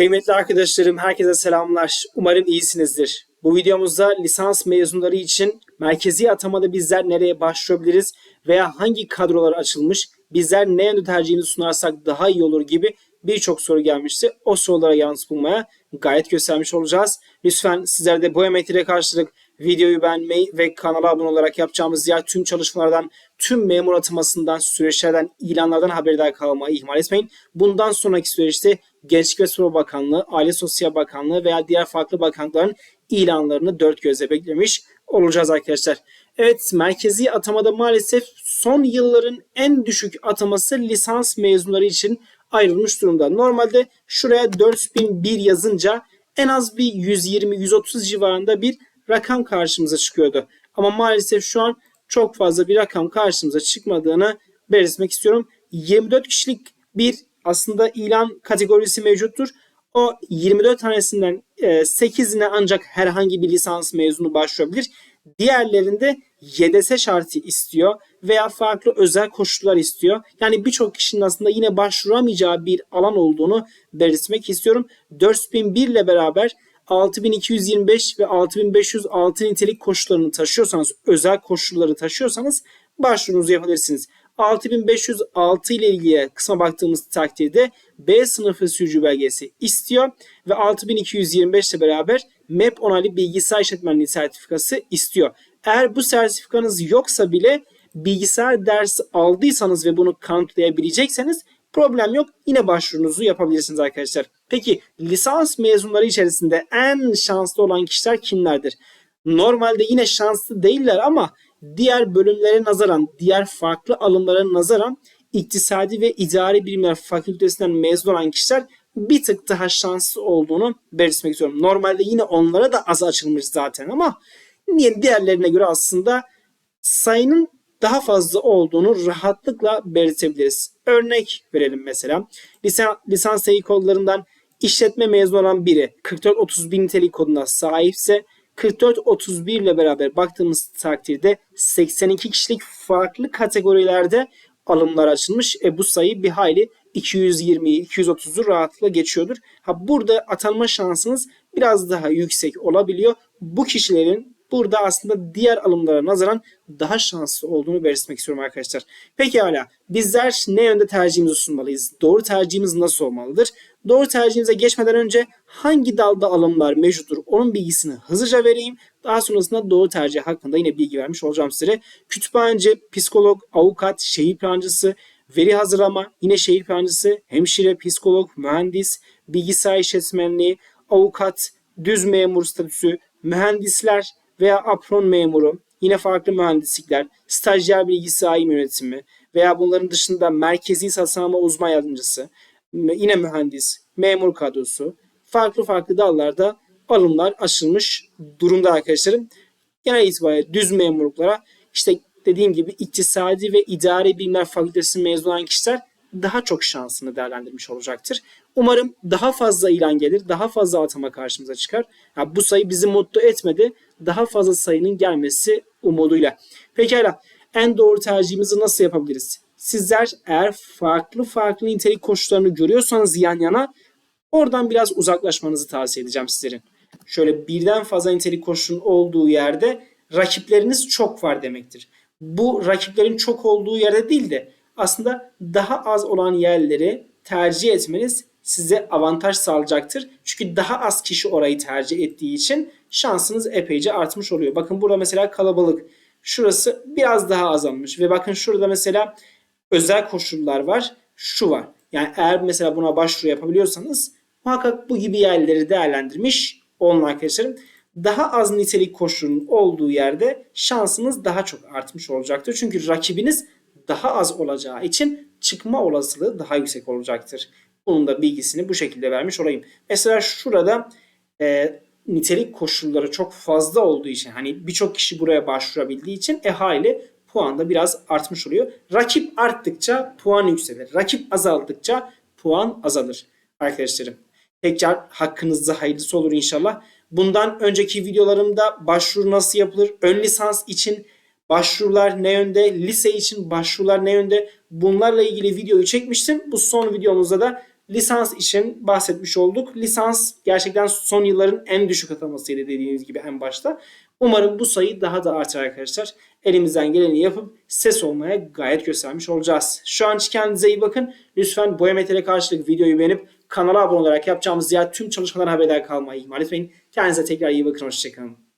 Kıymetli arkadaşlarım, herkese selamlar. Umarım iyisinizdir. Bu videomuzda lisans mezunları için merkezi atamada bizler nereye başvurabiliriz veya hangi kadrolar açılmış, bizler ne yönde tercihimizi sunarsak daha iyi olur gibi birçok soru gelmişti. O sorulara yanıt bulmaya gayet göstermiş olacağız. Lütfen sizler de bu emeklere karşılık videoyu beğenmeyi ve kanala abone olarak yapacağımız diğer tüm çalışmalardan, tüm memur atamasından, süreçlerden, ilanlardan haberdar kalmayı ihmal etmeyin. Bundan sonraki süreçte Gençlik ve Spor Bakanlığı, Aile Sosyal Bakanlığı veya diğer farklı bakanlıkların ilanlarını dört gözle beklemiş olacağız arkadaşlar. Evet merkezi atamada maalesef son yılların en düşük ataması lisans mezunları için ayrılmış durumda. Normalde şuraya 4001 yazınca en az bir 120-130 civarında bir rakam karşımıza çıkıyordu. Ama maalesef şu an çok fazla bir rakam karşımıza çıkmadığını belirtmek istiyorum. 24 kişilik bir aslında ilan kategorisi mevcuttur. O 24 tanesinden 8'ine ancak herhangi bir lisans mezunu başvurabilir. Diğerlerinde YDS şartı istiyor veya farklı özel koşullar istiyor. Yani birçok kişinin aslında yine başvuramayacağı bir alan olduğunu belirtmek istiyorum. 4001 ile beraber 6225 ve 6506 nitelik koşullarını taşıyorsanız, özel koşulları taşıyorsanız başvurunuzu yapabilirsiniz. 6506 ile ilgili kısma baktığımız takdirde B sınıfı sürücü belgesi istiyor ve 6225 ile beraber MEP onaylı bilgisayar işletmenliği sertifikası istiyor. Eğer bu sertifikanız yoksa bile bilgisayar dersi aldıysanız ve bunu kanıtlayabilecekseniz problem yok. Yine başvurunuzu yapabilirsiniz arkadaşlar. Peki lisans mezunları içerisinde en şanslı olan kişiler kimlerdir? Normalde yine şanslı değiller ama diğer bölümlere nazaran, diğer farklı alımlara nazaran iktisadi ve idari bilimler fakültesinden mezun olan kişiler bir tık daha şanslı olduğunu belirtmek istiyorum. Normalde yine onlara da az açılmış zaten ama niye diğerlerine göre aslında sayının daha fazla olduğunu rahatlıkla belirtebiliriz. Örnek verelim mesela. Lisan, lisans teyit kodlarından işletme mezunu olan biri 44-31 nitelik koduna sahipse 44-31 ile beraber baktığımız takdirde 82 kişilik farklı kategorilerde alımlar açılmış. E bu sayı bir hayli 220'yi 230'u rahatlıkla geçiyordur. Ha burada atanma şansınız biraz daha yüksek olabiliyor. Bu kişilerin burada aslında diğer alımlara nazaran daha şanslı olduğunu belirtmek istiyorum arkadaşlar. Peki hala bizler ne yönde tercihimizi sunmalıyız? Doğru tercihimiz nasıl olmalıdır? Doğru tercihinize geçmeden önce hangi dalda alımlar mevcuttur onun bilgisini hızlıca vereyim. Daha sonrasında doğru tercih hakkında yine bilgi vermiş olacağım size. Kütüphaneci, psikolog, avukat, şehir plancısı, veri hazırlama, yine şehir plancısı, hemşire, psikolog, mühendis, bilgisayar işletmenliği, avukat, düz memur statüsü, mühendisler veya apron memuru, yine farklı mühendislikler, stajyer bilgisayar yönetimi veya bunların dışında merkezi satın uzman yardımcısı, yine mühendis, memur kadrosu, farklı farklı dallarda alımlar açılmış durumda arkadaşlarım. Genel itibariyle düz memurluklara işte dediğim gibi iktisadi ve idari bilimler fakültesi mezun olan kişiler daha çok şansını değerlendirmiş olacaktır. Umarım daha fazla ilan gelir, daha fazla atama karşımıza çıkar. Ya bu sayı bizi mutlu etmedi. Daha fazla sayının gelmesi umuduyla. Pekala en doğru tercihimizi nasıl yapabiliriz? Sizler eğer farklı farklı nitelik koşullarını görüyorsanız yan yana oradan biraz uzaklaşmanızı tavsiye edeceğim sizlerin. Şöyle birden fazla nitelik koşulun olduğu yerde rakipleriniz çok var demektir. Bu rakiplerin çok olduğu yerde değil de aslında daha az olan yerleri tercih etmeniz size avantaj sağlayacaktır. Çünkü daha az kişi orayı tercih ettiği için şansınız epeyce artmış oluyor. Bakın burada mesela kalabalık. Şurası biraz daha azalmış ve bakın şurada mesela özel koşullar var. Şu var. Yani eğer mesela buna başvuru yapabiliyorsanız muhakkak bu gibi yerleri değerlendirmiş olun arkadaşlarım. Daha az nitelik koşulunun olduğu yerde şansınız daha çok artmış olacaktır. Çünkü rakibiniz daha az olacağı için çıkma olasılığı daha yüksek olacaktır. Bunun da bilgisini bu şekilde vermiş olayım. Mesela şurada e, nitelik koşulları çok fazla olduğu için hani birçok kişi buraya başvurabildiği için e hali puan da biraz artmış oluyor. Rakip arttıkça puan yükselir. Rakip azaldıkça puan azalır arkadaşlarım. Tekrar hakkınızda hayırlısı olur inşallah. Bundan önceki videolarımda başvuru nasıl yapılır, ön lisans için başvurular ne yönde, lise için başvurular ne yönde bunlarla ilgili videoyu çekmiştim. Bu son videomuzda da lisans için bahsetmiş olduk. Lisans gerçekten son yılların en düşük atamasıydı dediğimiz gibi en başta. Umarım bu sayı daha da artar arkadaşlar. Elimizden geleni yapıp ses olmaya gayet göstermiş olacağız. Şu an kendinize iyi bakın. Lütfen Boyametre karşılık videoyu beğenip kanala abone olarak yapacağımız diğer tüm çalışmalara haberdar kalmayı ihmal etmeyin. Kendinize tekrar iyi bakın. Hoşçakalın.